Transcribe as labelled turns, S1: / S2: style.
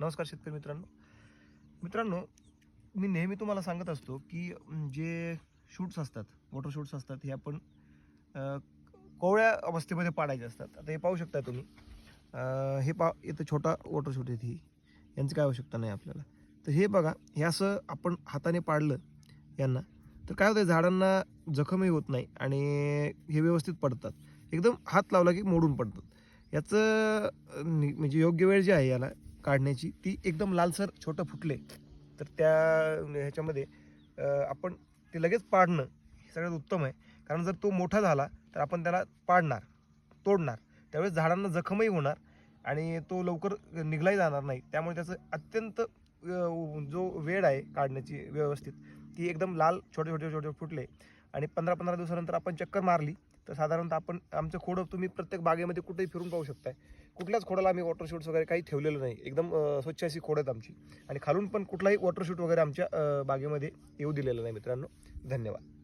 S1: नमस्कार शेतकरी मित्रांनो. मित्रांनो मी नेहमी तुम्हाला सांगत असतो की जे शूट्स असतात वॉटर शूट्स असतात हे आपण कोवळ्या अवस्थेमध्ये पाडायचे असतात. आता हे पाहू शकता तुम्ही. हे पा इथं छोटा वॉटर शूट येते. ही यांची काय आवश्यकता नाही आपल्याला. तर हे बघा हे असं आपण हाताने पाडलं यांना तर काय होतं झाडांना जखमही होत नाही आणि हे व्यवस्थित पडतात. एकदम हात लावला की मोडून पडतात. याचं म्हणजे योग्य वेळ जी आहे याला काढण्याची. ती एकदम लालसर छोटं फुटले. तर त्या ह्याच्यामध्ये आपण ते लगेच पाडणं हे सगळ्यात उत्तम आहे. कारण जर तो मोठा झाला तर आपण त्याला पाडणार तोडणार. त्यावेळेस झाडांना जखमही होणार आणि तो लवकर निघलाही जाणार नाही. त्यामुळे त्याचं अत्यंत जो वेळ आहे काढण्याची व्यवस्थित ती एकदम लाल छोटे छोटे छोटे फुटले. आणि पंधरा पंधरा दिवसानंतर आपण चक्कर मारली तर साधारणतः आपण आमचं खोडं तुम्ही प्रत्येक बागेमध्ये कुठेही फिरून पाहू शकताय. कुठल्याच खोडाला आम्ही वॉटर शूट्स वगैरे काही ठेवलेलं नाही. एकदम स्वच्छ अशी खोड आहेत आमची. आणि खालून पण कुठलाही वॉटर शूट वगैरे आमच्या बागेमध्ये येऊ दिलेलं नाही मित्रांनो. धन्यवाद.